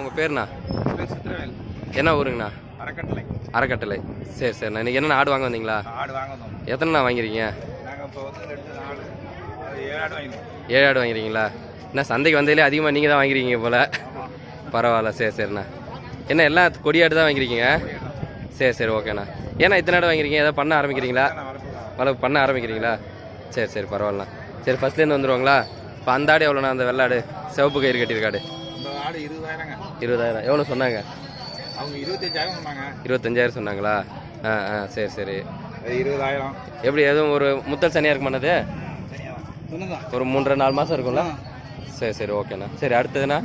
உங்கள் பேருண்ணா? சித்திரவேல். என்ன ஊருங்கண்ணா? அறக்கட்டளை. அறக்கட்டளை. சரி சரிண்ணா இன்றைக்கி என்னண்ணா ஆடு வாங்க வந்தீங்களா? ஆடு வாங்க எத்தனைண்ணா அது ஏழு ஆடு ஆடு வாங்கிருக்கீங்களா என்ன சந்தைக்கு வந்ததுலேயே அதிகமாக நீங்கள் தான் வாங்கிருக்கீங்க போல். பரவாயில்ல சரி சரிண்ணா. என்ன எல்லாம் கொடியாடு தான் வாங்கிருக்கீங்க சரி சரி ஓகேண்ணா. ஏன்னா இத்தனை ஆடு வாங்கிருக்கீங்க ஏதாவது பண்ண ஆரம்பிக்கிறீங்களா? வளர்ப்பு பண்ண ஆரம்பிக்கிறீங்களா? சரி சரி பரவாயில்லண்ணா. சரி ஃபஸ்ட்லேருந்து வந்துருவாங்களா? இப்போ அந்த ஆடு எவ்வளோண்ணா அந்த வெள்ளாடு? சிவப்பு கயிறு கட்டியிருக்காடு ஆடு இருபதாயிரங்க. இருபதாயிரம். எவ்வளோ சொன்னாங்க? அவங்க இருபத்தஞ்சாயிரம் சொன்னாங்க. இருபத்தஞ்சாயிரம் சொன்னாங்களா? ஆ ஆ சரி சரி. இருபதாயிரம். எப்படி எதுவும் ஒரு முத்தல் சனியாக இருக்குமா அது சொன்னதான் ஒரு மூன்றரை நாலு மாதம் இருக்கும்ல? சரி சரி ஓகேண்ணா சரி அடுத்ததுண்ணா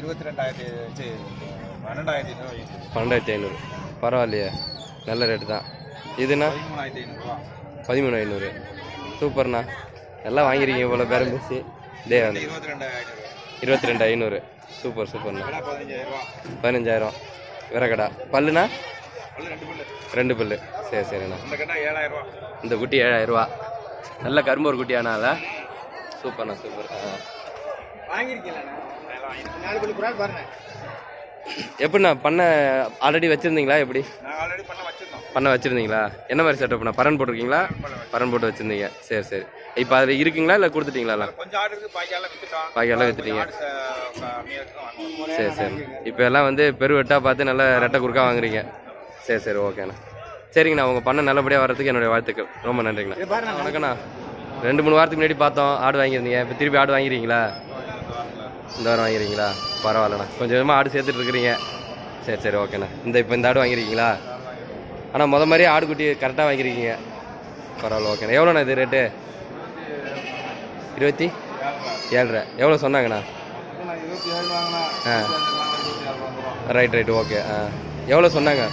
இருபத்தி ரெண்டாயிரத்தி பன்னெண்டாயிரத்தி ஐநூறு பன்னெண்டாயிரத்தி ஐநூறு. பரவாயில்லையே. நல்ல ரேட்டு தான். இதுண்ணா பதிமூணு ஐநூறு. சூப்பர்ண்ணா. எல்லாம் வாங்கிருக்கீங்க போல பேரம் பேசி டே வந்து இருபத்தி ரெண்டு ஐநூறு. சூப்பர் சூப்பர்ண்ணா. பதினஞ்சாயிரம். விறகடா. பல்லுண்ணா? ரெண்டு பல்லு. சரி சரிண்ணா. இந்த குட்டி ஏழாயிரம் ரூபா நல்ல கரும்பூர் குட்டியாண்ணா அதை சூப்பர்ண்ணா சூப்பர். எப்படிண்ணா பண்ண ஆல்ரெடி வச்சுருந்தீங்களா எப்படி? பண்ண வச்சுருந்தீங்களா? என்ன மாதிரி செட்டப்ண்ணா பரன் போட்டிருக்கீங்களா? பரன் போட்டு வச்சுருந்தீங்க. சரி சரி. இப்போ அது இருக்குங்களா இல்லை கொடுத்துட்டீங்களா கொஞ்சம் ஆடு இருக்கு பாக்கியெல்லாம் வாங்குவோம் சரி சரி. இப்போ எல்லாம் வந்து பெருவெட்டாக பார்த்து நல்லா ரெட்டை குறுக்கா வாங்குறீங்க. சரி சரி ஓகேண்ணா சரிங்கண்ணா உங்கள் பண்ண நல்லபடியாக வர்றதுக்கு என்னுடைய வாழ்த்துக்கள். ரொம்ப நன்றிங்கண்ணா. வணக்கண்ணா ரெண்டு மூணு வாரத்துக்கு முன்னாடி பார்த்தோம். ஆடு வாங்கியிருந்தீங்க. இப்போ திருப்பி ஆடு வாங்கிருக்கீங்களா? இந்த வாரம் வாங்கிருக்கீங்களா? பரவாயில்லண்ணா. கொஞ்சம் கொஞ்சமாக ஆடு சேர்த்துட்டு இருக்கிறீங்க. சரி சரி ஓகேண்ணா இந்த இப்போ இந்த ஆடு வாங்கிருக்கீங்களா? ஆனால் முத மாதிரியே ஆடு குட்டி கரெக்டாக வாங்கியிருக்கீங்க பரவாயில்ல ஓகேண்ணா எவ்வளோண்ணா இது ரேட்டு இருபத்தி ஏழ்ரை. எவ்வளோ சொன்னாங்கண்ணா? ஆ. ரைட் ரைட் ஓகே ஆ. எவ்வளோ சொன்னாங்க?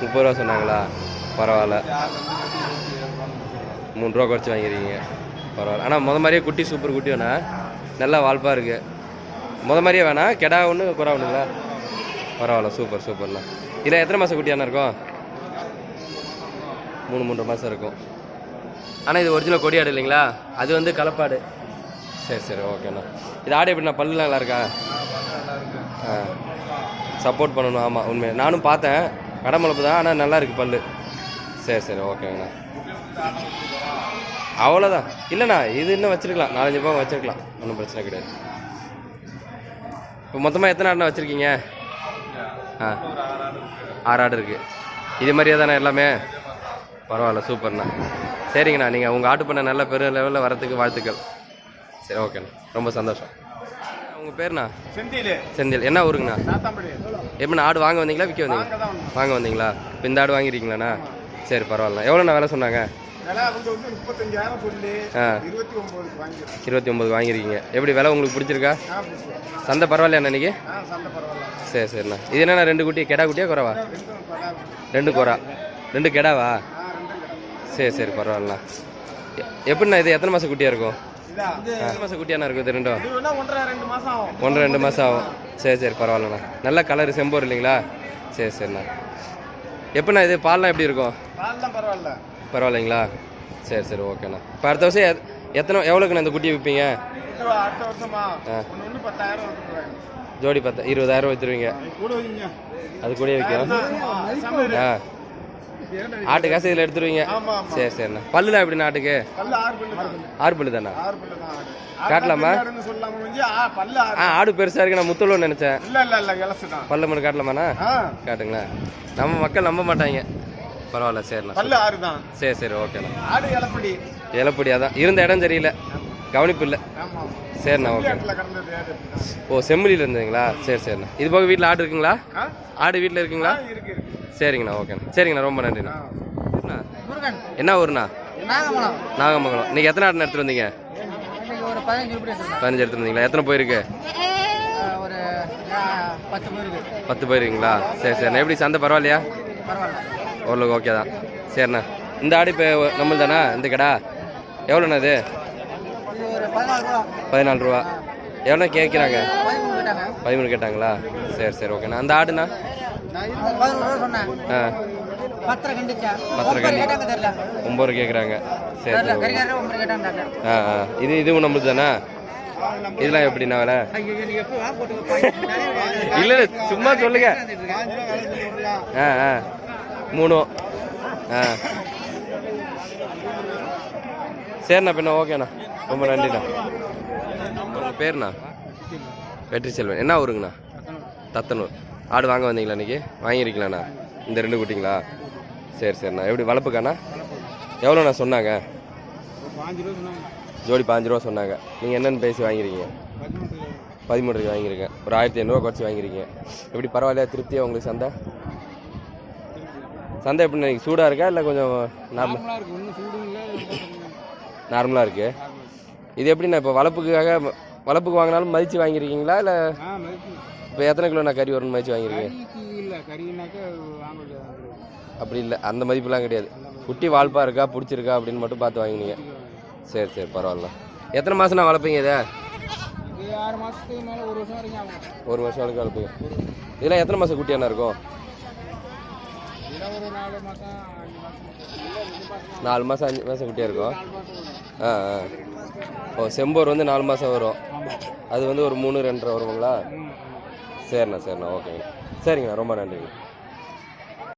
முப்பது ரூபா சொன்னாங்களா? பரவாயில்ல. மூணு ரூபா குறைச்சி வாங்கிருக்கீங்க. பரவாயில்ல. ஆனால் முத மாதிரியே குட்டி சூப்பர் குட்டி வேணா. நல்லா வால்ப்பாக இருக்குது முத மாதிரியே வேணா. கெடா ஒன்று குறா ஒன்றுங்களா பரவாயில்ல சூப்பர் சூப்பர்ண்ணா இதில் எத்தனை மாதம் குட்டியாண்ணா இருக்கும்? மூணு மூன்று மாதம் இருக்கும். ஆனால் இது ஒரிஜினல் கொடியாடு இல்லைங்களா? அது வந்து கலப்பாடு. சரி சரி ஓகேண்ணா இது ஆடு எப்படிண்ணா பல்லுலாம் நல்லா இருக்கா? ஆ. சப்போர்ட் பண்ணணும் ஆமாம் உண்மை நானும் பார்த்தேன். கடமளப்பு தான் ஆனால் நல்லா இருக்குது பல்லு. சரி சரி ஓகேங்கண்ணா அவ்வளோதான் இல்லைண்ணா இது இன்னும் வச்சிருக்கலாம். நாலஞ்சு பக்கம் வச்சுருக்கலாம். ஒன்றும் பிரச்சனை கிடையாது. இப்போ மொத்தமாக எத்தனை ஆடுனா வச்சுருக்கீங்க? ஆ. ஆறு ஆடு இருக்குது இது மாதிரியே தானே எல்லாமே? பரவாயில்ல சூப்பர்ண்ணா சரிங்கண்ணா நீங்கள் உங்கள் ஆட்டு பண்ண நல்ல பெரிய லெவலில் வரதுக்கு வாழ்த்துக்கள். சரி ஓகேண்ணா ரொம்ப சந்தோஷம். உங்கள் பேருண்ணா? செந்தில். செந்தில். என்ன ஊருங்கண்ணா? எப்படிண்ணா ஆடு வாங்க வந்தீங்களா விற்க வந்தீங்க. வாங்க வந்தீங்களா? இப்போ இந்த ஆடு வாங்கிருக்கீங்களாண்ணா? சரி பரவாயில்ல எவ்வளோண்ணா வேலை சொன்னாங்க? இருபத்தி ஒம்பது வாங்கிருக்கீங்க. எப்படி விலை உங்களுக்கு பிடிச்சிருக்கா. சந்தை பரவாயில்லையா இன்னைக்கு? சரி சரிண்ணா. இது என்னண்ணா ரெண்டு குட்டி கெடா குட்டியா குறவா? ரெண்டு குறா. ரெண்டு கெடாவா? சரி சரி பரவாயில்லண்ணா எப்படிண்ணா இது எத்தனை மாதம் குட்டியாக இருக்கும்? எத்தனை மாதம் குட்டியாண்ணா இருக்கும் இது ரெண்டும்? ஒன்றரை ரெண்டு மாதம் ஆகும். சரி சரி பரவாயில்லண்ணா. நல்ல கலர் செம்போர் இல்லைங்களா? சரி சரிண்ணா. எப்படிண்ணா இது பால்லாம் எப்படி இருக்கும்? பரவாயில்ல. பரவாயில்லைங்களா? சரி சரி ஓகேண்ணா. இப்போ அடுத்த வருஷம் எத்- எத்தனை எவ்வளோக்குண்ணா இந்த குட்டியை விற்பீங்க ஜோடி பத்து இருபதாயிரம் விற்றுருவீங்க கூட வைங்க. அது கூட விற்கும். ஆ. ஆட்டு காசு இதில் எடுத்துருவீங்க. சரி சரிண்ணா பல்லுலாம் எப்படிண்ணா ஆட்டுக்கு? பல்லு ஆறு பல்லு தான். காட்டலாமா? ஆ ஆடு பெருசாக இருக்கு நான் முத்தலூர்னு நினச்சேன். பல்ல மட்டும் காட்டலாமாண்ணா? காட்டுங்களேன் நம்ம மக்கள் நம்ப மாட்டாங்க. பரவாயில்ல சரிண்ணா பல்லு ஆறு தான். சரி சரி ஓகேண்ணா ஆடு இலப்படி இலப்படி அதான். இருந்த இடம் சரியில்லை. கவனிப்பு இல்லை. சரிண்ணா ஓகே. ஓ செம்மொழியில் இருந்தீங்களா? சரி சரிண்ணா இது போக வீட்டில் ஆடு இருக்குங்களா? ஆடு வீட்டில் இருக்குங்களா? சரிங்கண்ணா ஓகேண்ணா. சரிங்கண்ணா ரொம்ப நன்றிண்ணா. என்ன? ஊருண்ணா? நாகமங்கலம். இன்னைக்கு எத்தனை ஆடு எடுத்துட்டு வந்தீங்க? பதினஞ்சு எடுத்துட்டு வந்தீங்களா? எத்தனை போயிருக்கு? பத்து போயிருக்கீங்களா? சரி சரிண்ணா. எப்படி சந்தை பரவாயில்லையா? பரவாயில்ல. ஓரளவுக்கு ஓகே தான். சரிண்ணா. இந்த ஆடு இப்போ நம்மள் தானா இந்த கடா? எவ்வளோண்ணா இது? பதினாலு ரூபா. எவ்வளோ கேட்குறாங்க? பதிமூணு கேட்டாங்களா? சரி சரி ஓகேண்ணா. அந்த ஆடுண்ணா? ஆ. ஒம்பது கேட்குறாங்க சரி ஆ ஆ. இது இதுவும் நம்மளுது தானே? இதெல்லாம் எப்படிண்ணா விலை? இல்லை சும்மா சொல்லுங்க. ஆ ஆ. மூணு. ஆ. சரிண்ணா பின்ன ஓகேண்ணா. ரொம்ப நன்றிண்ணா. உங்கள் பேருண்ணா? வெற்றி செல்வன் என்ன ஊருங்கண்ணா? தத்தனூர். ஆடு வாங்க வந்தீங்களா இன்னைக்கு? வாங்கியிருக்கீங்களாண்ணா? இந்த ரெண்டு குட்டிங்களா? சரி சரிண்ணா. எப்படி வளர்ப்புக்காண்ணா? எவ்வளோண்ணா சொன்னாங்க? ஜோடி பாஞ்சு ரூபா சொன்னாங்க. நீங்கள் என்னென்னு பேசி வாங்கியிருக்கீங்க? பதிமூணு ரூபாய் வாங்கியிருக்கேன். ஒரு ஆயிரத்தி ஐநூறுவா குறைச்சி வாங்கியிருக்கீங்க. எப்படி பரவாயில்லையா? திருப்தியா உங்களுக்கு சந்தை? சந்தை எப்படி இன்னைக்கு சூடாக இருக்கா? இல்லை கொஞ்சம் நார்மல் நார்மலாக இருக்கு. ஒன்றும் சூடும் இல்லை. நார்மலாக இருக்கு. இது எப்படிண்ணா இப்போ வளர்ப்புக்காக வளர்ப்புக்கு வாங்கினாலும் மதித்து வாங்கியிருக்கீங்களா? இல்லை இப்போ எத்தனை கிலோண்ணா கறி வரும்னு மதித்து வாங்கியிருக்கீங்க கறிக்கு இல்லை கறினாக்கா வாங்க முடியாது அப்படி இல்லை அந்த மதிப்புலாம் கிடையாது. குட்டி வாழ்ப்பா இருக்கா பிடிச்சிருக்கா அப்படின்னு மட்டும் பார்த்து வாங்கினீங்க. சரி சரி பரவாயில்ல. எத்தனை மாதம்னா வளர்ப்பீங்க இதை? ஆறு மாதத்துக்கு மேலே ஒரு வருஷம் வரைக்கும் ஒரு வருஷம் வரைக்கும் வளர்ப்பீங்க. இதெல்லாம் எத்தனை மாதம் குட்டியாண்ணா இருக்கும்? நாலு மாதம் அஞ்சு மாதம் மாதம் மாதம் மாதம் குட்டியாக இருக்கும்? மாதம் ஆ ஆ. ஓ செம்போர் வந்து நாலு மாதம் வரும். அது வந்து ஒரு மூணு ரெண்டரை வருங்களா சரிண்ணா சரிண்ணா. ஓகேங்க. சரிங்கண்ணா ரொம்ப நன்றிங்க.